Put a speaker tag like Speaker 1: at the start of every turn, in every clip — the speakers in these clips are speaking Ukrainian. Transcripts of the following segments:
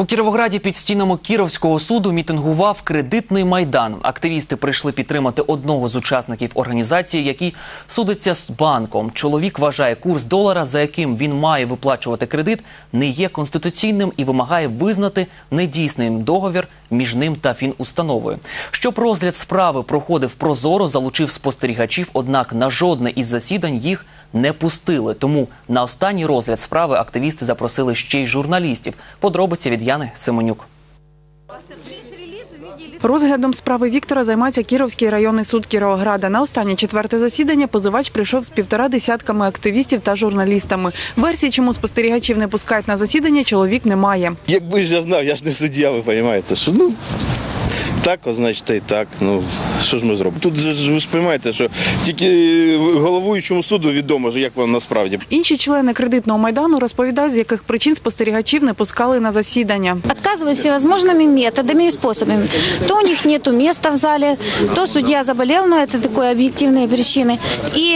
Speaker 1: У Кіровограді під стінами Кіровського суду мітингував кредитний майдан. Активісти прийшли підтримати одного з учасників організації, який судиться з банком. Чоловік вважає курс долара, за яким він має виплачувати кредит, не є конституційним і вимагає визнати недійсним договір між ним та фінустановою. Щоб розгляд справи проходив прозоро, залучив спостерігачів, однак на жодне із засідань їх не пустили. Тому на останній розгляд справи активісти запросили ще й журналістів. Подробиці від Яни Семенюк.
Speaker 2: Розглядом справи Віктора займається Кіровський районний суд Кіровограда. На останнє четверте засідання позивач прийшов з півтора десятками активістів та журналістами. Версії, чому спостерігачів не пускають на засідання, чоловік не має.
Speaker 3: Якби ж я знав, я ж не суддя, ви розумієте, що ну так, значить, й так. Ну що ж ми зробимо? Тут же ж ви ж розумієте, що тільки головуючому суду відомо, як воно насправді.
Speaker 2: Інші члени кредитного майдану розповідають, з яких причин спостерігачів не пускали на засідання.
Speaker 4: Отказывают всевозможными методами и способами. То у них нету места в зале, то судья заболел, но это такое объективные причины. И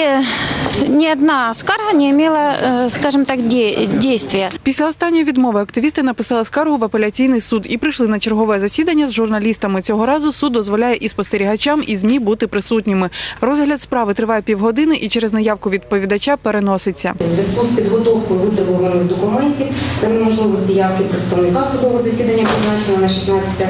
Speaker 4: ни одна скарга не имела, э, скажем так, де- действия.
Speaker 2: Після останньої відмови активісти написали скаргу в апеляційний суд і прийшли на чергове засідання з журналістами. Цього разу суд дозволяє і спостерігачам, і змі бути присутніми. Розгляд справи триває півгодини і через наявку відповідача переноситься.
Speaker 5: Зв'язку з підготовкою витребуваних документів та неможливості явки представника судового засідання призначено на 16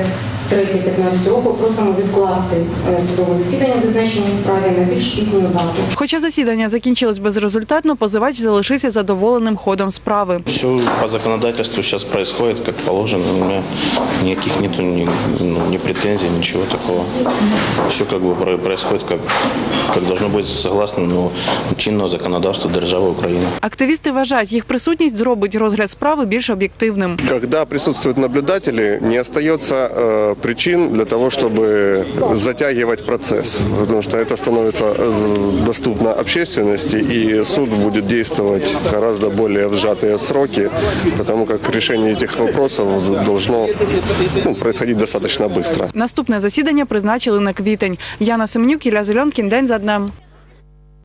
Speaker 5: 3-15 року. Просимо відкласти е, судове засідання в зазначеній справі на більш пізню дату.
Speaker 2: Хоча засідання закінчилось безрезультатно, позивач залишився задоволеним ходом справи.
Speaker 3: Все по законодательству сейчас происходит, как положено. У меня никаких нету ни, ну, ни претензий, ничего такого. Все как бы про- происходит, как, как должно быть согласно ну, чинного законодавства державы Украины.
Speaker 2: Активісти вважають, їх присутність зробить розгляд справи більш об'єктивним.
Speaker 6: Когда присутствуют наблюдатели, не остается э, причин для того, чтобы затягивать процесс, потому что это становится э, доступно общественности, и суд будет действовать гораздо более в сжатые сроки, потому как решение этих вопросов должно ну, происходить достаточно быстро.
Speaker 2: Наступне засідання призначили на квітень. Яна Семенюк, Ілля Зеленкін. День за днем.